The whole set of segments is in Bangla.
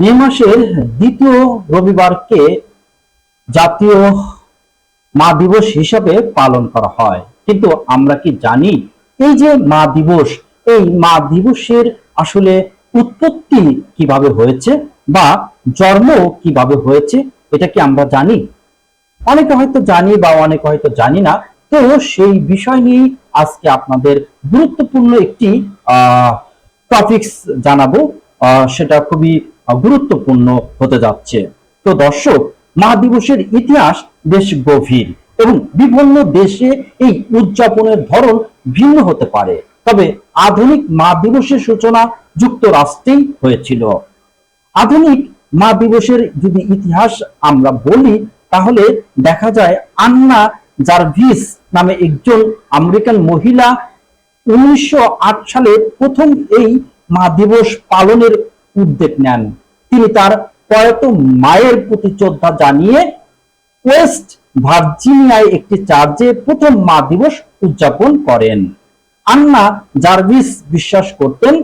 মে মাসের দ্বিতীয় রবিবারকে জাতীয় মা দিবস হিসাবে পালন করা হয়। কিন্তু আমরা কি জানি, এই যে মা দিবস, এই মা দিবসের আসলে উৎপত্তি কীভাবে হয়েছে বা জন্ম কীভাবে হয়েছে, এটা কি আমরা জানি? অনেকে হয়তো জানি বা অনেকে হয়তো জানি না। তো সেই বিষয় নিয়ে আজকে আপনাদের গুরুত্বপূর্ণ একটি, আহ টপিকস জানাব। সেটা খুবই গুরুত্বপূর্ণ হতে যাচ্ছে। তো দর্শক, মা দিবসের ইতিহাস বেশ গভীর এবং বিভিন্ন দেশে এই উদযাপনের ধরন ভিন্ন হতে পারে। তবে আধুনিক মা দিবসের সূচনা যুক্তরাষ্ট্রেই হয়েছিল। আধুনিক মা দিবসের যদি ইতিহাস আমরা বলি, তাহলে দেখা যায় আন্না জার্ভিস নামে একজন আমেরিকান মহিলা উনিশশো আট সালে প্রথম এই মা দিবস পালনের উদ্যোগ নেন। তিনি তার প্রয়াত মায়ের প্রতি শ্রদ্ধা জানিয়ে ওয়েস্ট ভার্জিনিয়ায় একটি চার্চে প্রথম মা দিবস উদযাপন করেন। আন্না জার্ভিস বিশ্বাস করতেন,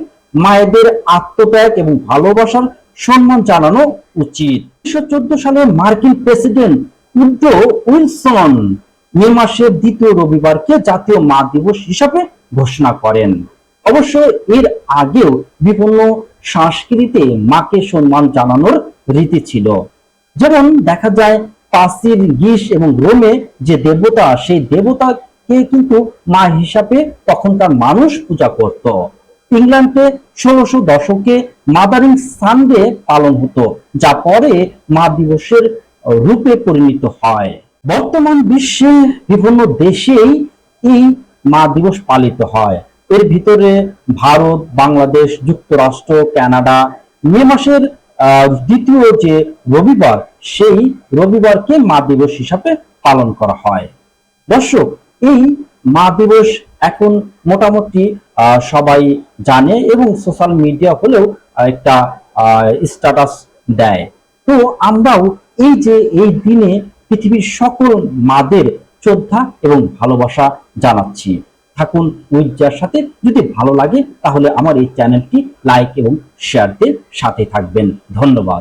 মায়েদের আত্মত্যাগ এবং ভালোবাসার সম্মান জানানো উচিত। উনিশশো চোদ্দ সালে মার্কিন প্রেসিডেন্ট উড্রো উইলসন মে মাসের দ্বিতীয় রবিবারকে জাতীয় মা দিবস হিসাবে ঘোষণা করেন। অবশ্য এর আগেও বিভিন্ন সংস্কৃতিতে মাকে সম্মান জানানোর রীতি ছিল। যেমন দেখা যায় পাসির গ্রীস এবং রোমে যে দেবতা, সেই দেবতাকে কিন্তু মা হিসাবে তখনকার মানুষ পূজা করত। ইংল্যান্ডে ষোলোশো দশকে মাদারিং সানডে পালন হতো, যা পরে মা দিবসের রূপে পরিণত হয়। বর্তমান বিশ্বে বিভিন্ন দেশেই এই মা দিবস পালিত হয়। এর ভিতরে ভারত, বাংলাদেশ, যুক্তরাষ্ট্র, কানাডা মে মাসের দ্বিতীয় যে রবিবার, সেই রবিবারকে মা দিবস হিসাবে পালন করা হয়। দর্শক, এই মা দিবস এখন মোটামুটি সবাই জানে এবং সোশ্যাল মিডিয়া হলেও একটা স্ট্যাটাস দেয়। তো আমরাও এই যে এই দিনে পৃথিবীর সকল মাদের শ্রদ্ধা এবং ভালোবাসা জানাচ্ছি। থাকুন উইজার সাথে। যদি ভালো লাগে, তাহলে আমার এই চ্যানেলটি লাইক এবং শেয়ার দিয়ে সাথে থাকবেন। ধন্যবাদ।